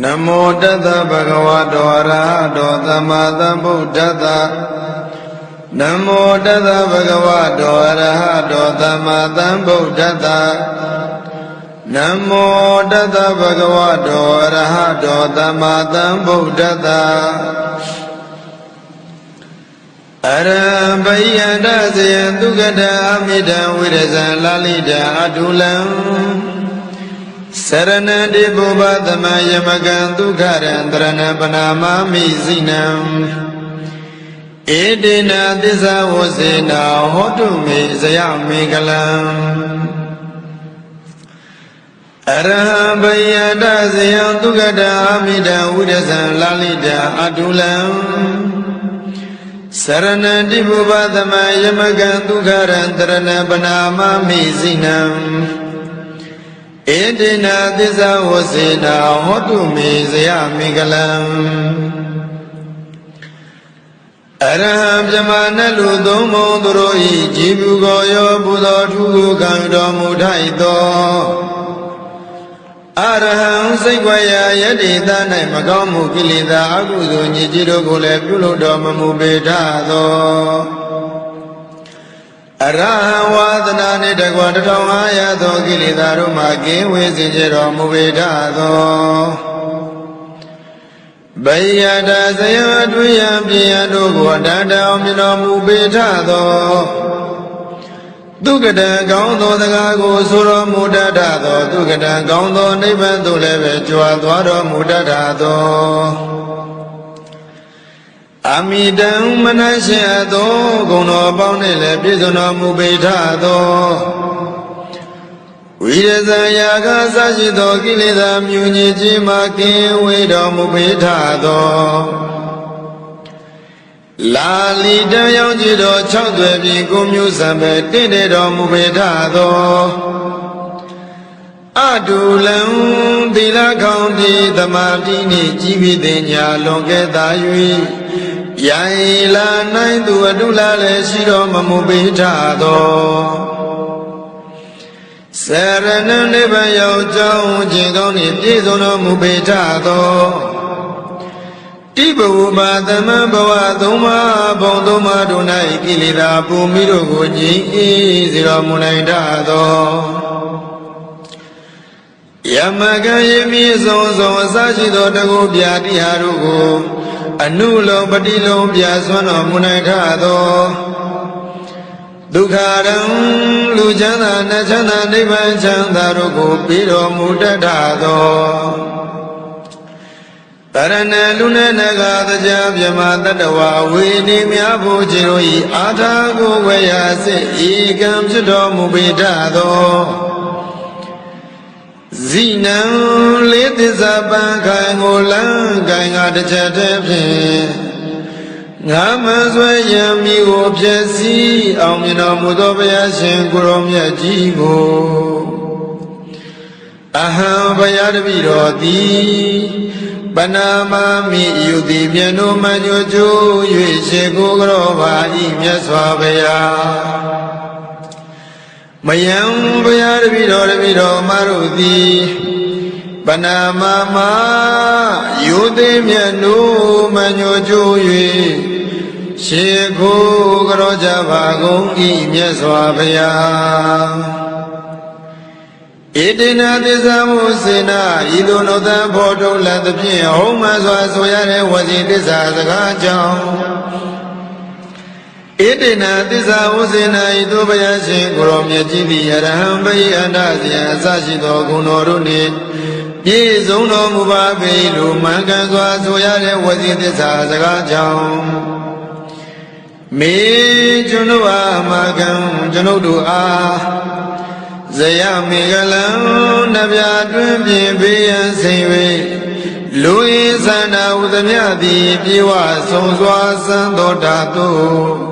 နမောတတဗဂဝတောအရဟတောသမ္မာသမ္ဗုဒ္ဓတ္တနမောတတဗဂဝတောအရဟတောသမ္မာသမ္ဗုဒ္ဓတ္တနမောတတဗဂဝတောအရဟတောသမ္မာသမ္ဗုဒ္ဓတ္တအရံဘိယန္တဇယံဒုက္ကတအမိတံဝိရဇံလာလိတံအတုလံစ ရဏတိပုဗ္ဗသမယမကံဒုက္ခရံတရဏပနာမမိစိနံဧတေနသစ္စာဝစေနာဟောတုမေဇယမေကလံအရဟံဘယတဇယံဒုက္ကတာအမိတံဝိရဇံလာလိတံအတုလံစရဏတိပုဗ္ဗသမယမကံဒုက္ခရံတရဏပနာမမိစိနံ ဧတေနသစ္စာဝစေနာဟောတုမေဇယမေကလံအရဟံပြမနလူသုံးမုံသူတို့ဤကြည်ဘူးကိုရောဘုသောထုကိုကံတော်မူထိုက်သောအရဟံစိတ်ွယ်ရာယတိသ၌မကောင်းမှုကိလေသာအကုသိုလ်ညစ်ကြေးတို့ကိုလည်းပြုလုပ်တော်မမူပေထသော အရဟံဝါဒနာနှင့်တကွာ1500သောကိလေသာတို့မှကင်းဝေးစေကြတော်မူပေထသောဗိယတာဇယအတွင်းယံပြယတို့ကိုအတတအောင်မြင်တော်မူပေထသောဒုက္ကတံကောင်းသောစကားကိုဆိုတော်မူတတ်သောဒုက္ကတံကောင်းသောနိဗ္ဗာန်သို့လည်းပဲကြွားသွားတော်မူတတ်သော အမိတံမနရှင်အသောဂုဏတော်ပေါင်းနှင့်လည်းပြည့်စုံတော်မူပေထသောဝိရဇံယာကစရှိသောကိလေသာမြူညစ်ခြင်းမှကင်းဝေးတော်မူပေထသောလာလီတံရောက်ကြည်တော်၆သွယ်ပြင်ကိုမျိုးစံပဲတင့်တယ်တော်မူပေထသောအတူလံသီလခေါင်းတိသမာတိနှင့်ជីဝိတညာလွန်ကဲ့သာ၍ ယံလာနိုင်သူအတုလာလည်းရှိတော်မမူပေထသောဆရဏနိဗ္ဗာန်ရောက်ကြောင်းခြင်းကောင်းနှင့်ပြည့်စုံတော်မူပေထသောတိဘဝမသမံဘဝသုံးပါးဘုံသုံးပါးတို့၌ကိလေသာပူမိတို့ကိုငြိမ်းအေးစေတော်မူနိုင်တတ်သောယမကံယမိဆုံးဆုံးအစရှိသောတကုပြာတိဟာတို့ကို အနုလုံးပတိလုံးပြဆွမ်းတော်မူနိုင်ထသောဒုက္ခရံလူချမ်းသာနတ်ချမ်းသာနိဗ္ဗာန်ချမ်းသာတို့ကိုပြီးတော်မူတတ်သောတရဏလူနဲ့နဂါတရားမြမတတ္တဝဝေနေများဖို့ခြေတို့ဤအာထာကိုဝေယစိဧကံဖြစ်တော်မူပေတတ်သော ဇိနံလေးသစ္စာပံခိုင်ကိုလန်းခိုင်ကတစ်ချက်တည်းဖြင့်ငါမဆွဲရံမိကိုဖြစ်စီအောင်မြင်တော်မူသောဘုရားရှင်ကိုရောမြတ်ကြီးကိုအဟံဘုရားတပည့်တော်သည်ပနာမမိယူသည်မြတ်တို့မညိုကျိုး၍ရှေကိုကြောပါဤမြတ်စွာဘုရား မယံဘုရားတပည့်တော်တပည့်တော်မတို့သည်ပနာမမယူသည်မြတ်တို့မညိုကျိုး၍ရှေကိုကြောကြပါကုန်ဤမြတ်စွာဘုရားဣတိနာသစ္စာမုစေနာဤသို့နောတံဖောထုတ်လသဖြင့်ဟုံးမှစွာဆိုရတဲ့ဝစီသစ္စာစကားကြောင့် ဣတိနာသစ္စာဝစေနာဤသို့ဘုရားရှင်ကိုရောမြတ်ကြီးသည်ယရဟံဘိအန္တဇယအစရှိသောဂုဏ်တော်တို့နှင့်ပြည့်စုံတော်မူပါပေလို့မှန်ကန်စွာဆိုရတဲ့ဝစီသစ္စာစကားကြောင့်မေကျွန်ုပ်အားအမကံကျွန်ုပ်တို့အားဇယမေကလံနဗျာတွင်ပြင်ပေးရန်စိန်၍လူရင်းသန္တာဥဒမြသည်ပြေဝဆုံးစွာစံတော်တာတို့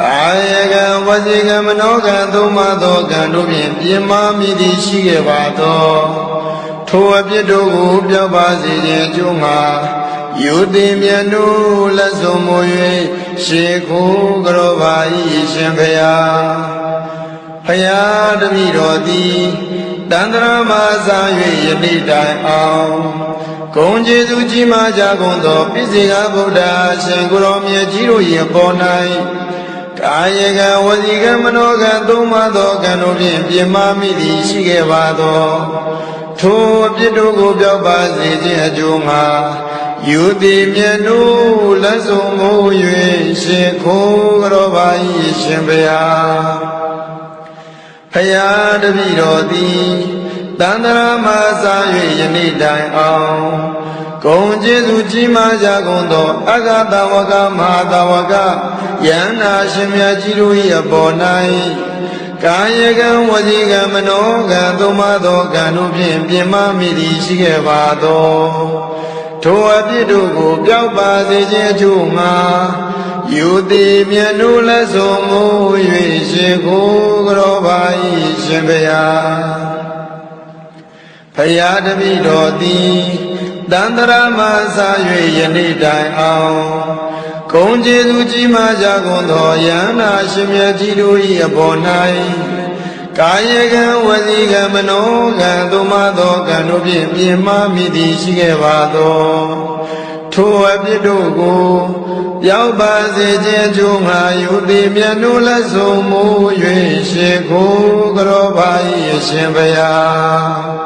ကာယကံဝစီကံမနောကံသုံးပါးသောကံတို့ဖြင့်ပြင်မာမိသည်ရှိခဲ့ပါသောထိုအပြစ်တို့ကိုပြောက်ပါစေခြင်းအကျိုးငှာယုတိမြတ်တို့လက်ဆုံးမူ၍ရှေခိုးကြောပါ၏ရှင်ဘုရားဖယားတပည့်တော်သည်တန္တရာမစာ၍ယနေ့တိုင်အောင်ဂုံကျေးဇူးကြီးမားကြကုန်သောပိစိကဗုဒ္ဓရှင်ကိုရောမြတ်ကြီးတို့၏ပေါ်၌ ကာယကံဝစီကံမနောကံသုံးပါးသောကံတို့ဖြင့်ပြင်မာမိသည်ရှိခဲ့ပါသောထိုအပြစ်တို့ကိုပြောက်ပါစေခြင်းအကျိုးငှာယူသည်မြတ်တို့လက်ဆုံးမူ၍ရှင်ခိုးကြောပါ၏ရှင်ဘုရားဖယားတပည့်တော်သည်တန္တရာမစာ၍ယနေ့တိုင်အောင် ဂုံကျေးဇူးကြီးမားကြကုန်သောအဂတဝကမဟာတဝကယန္နာရှင်မြတ်ကြီးတို့၏အပေါ်၌ကာယကံဝစီကံမနောကံသုံးပါးသောကံတို့ဖြင့်ပြင်မမိသည်ရှိခဲ့ပါသောထိုအပြစ်တို့ကိုပြောက်ပါစေခြင်းအကျိုးငှာယူသည်မြတ်တို့လက်ဆုံးမူ၍ရှင်ကိုကြောပါ၏ရှင်ဘုရားဖယားတပည့်တော်သည် တန္တရာမစာ၍ယနေ့တိုင်အောင်ဂုံကျေးဇူးကြီးမားကြကုန်သောယန္နာရှင်မြတ်ကြီးတို့၏အပေါ်၌ကာယကံဝစီကံမနောကံသုံးပါးသောကံတို့ဖြင့်ပြင်မမိသည်ရှိခဲ့ပါသောထိုအပြစ်တို့ကိုပြောက်ပါစေခြင်းကျိုးငါယူသည်မြတ်တို့လက်ဆုံးမူ၍ရှေခိုးကြောပါ၏အရှင်ဘုရား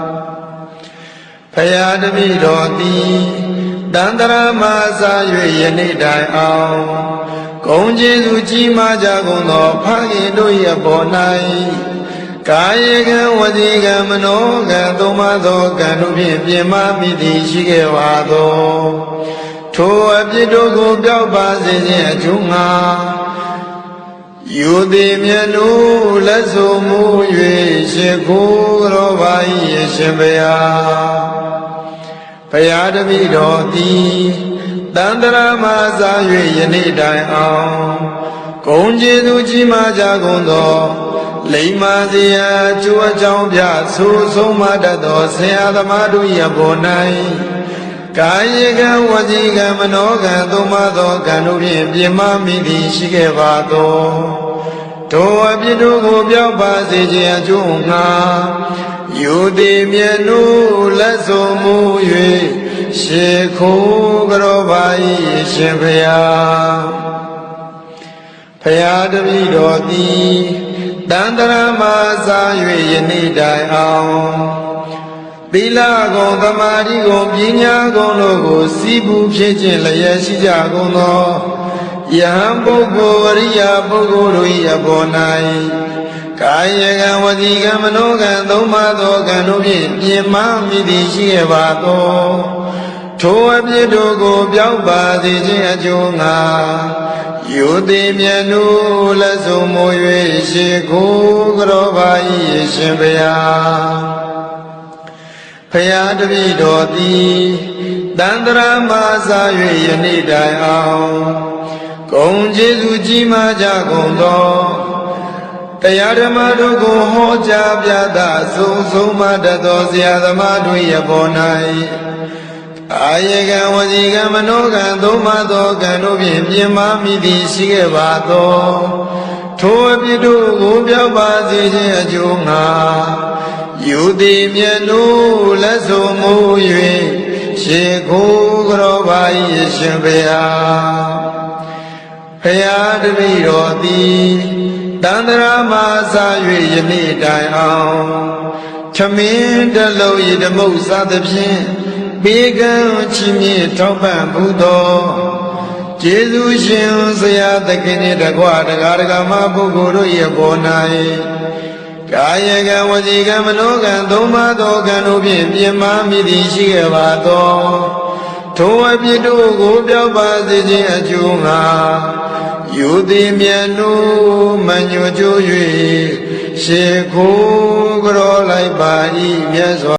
ဖယားတပည့်တော်သည်တန္တရာမစာ၍ယနေ့တိုင်အောင်ဂုံကျေးဇူးကြီးမားကြကုန်သောဖခင်တို့၏ပေါ်၌ကာယကံဝစီကံမနောကံသုံးပါးသောကံတို့ဖြင့်ပြင်မမိသည်ရှိခဲ့ပါသော ထိုအပြစ်တို့ကိုပြောက်ပါစေခြင်းအကျိုးငှာ ယူသည်မြတ်တို့လက်ဆုံးမူ၍ရှေခိုးတော်ပါ၏ရှင်ဘုရားဘုရားတပည့်တော်သည်တန္တရာမစာ၍ယနေ့တိုင်အောင်ဂုံကျေးဇူးကြီးမားကြကုန်သောလိမ္မာစရာကျိုးအကြောင်းပြဆိုဆုံးမတတ်သောဆရာသမားတို့၏အပေါ်၌ ကာယကံဝစီကံမနောကံသုံးပါးသောကံတို့ဖြင့်ပြင်မမိသည်ရှိခဲ့ပါသောထိုအပြစ်တို့ကိုပြောက်ပါစေခြင်းအကျိုးငှာယူသည်မြတ်တို့လက်ဆုံးမူ၍ရှေခိုးကြောပါ၏ရှင်ဖျားဖျားတပည့်တော်သည်တန္တရာမစာ၍ယနေ့တိုင်အောင် သီလကုံသမာဓိကုံပညာကုံတို့ကိုစီးပူးဖြစ်ခြင်းလျက်ရှိကြကုန်သောယဟန်ပုဂ္ဂိုလ်အရိယာပုဂ္ဂိုလ်တို့၏အပေါ်၌ကာယကံဝစီကံမနောကံသုံးပါးသောကံတို့ဖြင့်ပြင်မမိသည်ရှိခဲ့ပါသောထိုအပြစ်တို့ကိုပြောက်ပါစေခြင်းအကျိုးငှာယူသည်မြတ်တို့လက်ဆုံးမူ၍ရှိခိုးကြောပါ၏ရှင်ဘုရား ဖယားတပည့်တော်သည်တန္တရာမစာ၍ယနေ့တိုင်အောင်ဂုံကျေးဇူးကြီးမားကြကုန်သောတရားဓမ္မတို့ကိုဟောကြားပြသဆုံးဆုံးမတတ်သောဆရာသမားတို့ရဲ့ပေါ်၌အာယကံဝစီကံမနောကံသုံးပါးသောကံတို့ဖြင့်ပြင်မမိသည်ရှိခဲ့ပါသောထိုအပြစ်တို့ကိုပြောက်ပါစေခြင်းအကျိုးငှာ ယူသည်မြတ်တို့လက်ဆုံးမူ၍ရှေခိုးကြောပါ၏ရှင်ဘုရားဖယားတပည့်တော်သည်တန္တရာမစာ၍ယနေ့တိုင်အောင်ခြမင်းတလုံးဤဓမုတ်စားသဖြင့်ဘေကံချီးမြှင့်ထောက်ပံ့ဘူးသောကျေးဇူးရှင်ဆရာသခင်နှင့်တကွာတရားဒဂမပုဂ္ဂိုလ်တို့၏အပေါ်၌ ကာယကံဝစီကံမနောကံသုံးပါးသောကံတို့ဖြင့်ပြင်မာမိသည်ရှိခဲ့ပါသောထိုအပြစ်တို့ကိုပြောက်ပါစေခြင်းအကျိုးငှာယူသည်မြတ်နုမညွတ်ကြွ၍ရှေခိုးကြောလိုက်ပါ၏မြတ်စွာ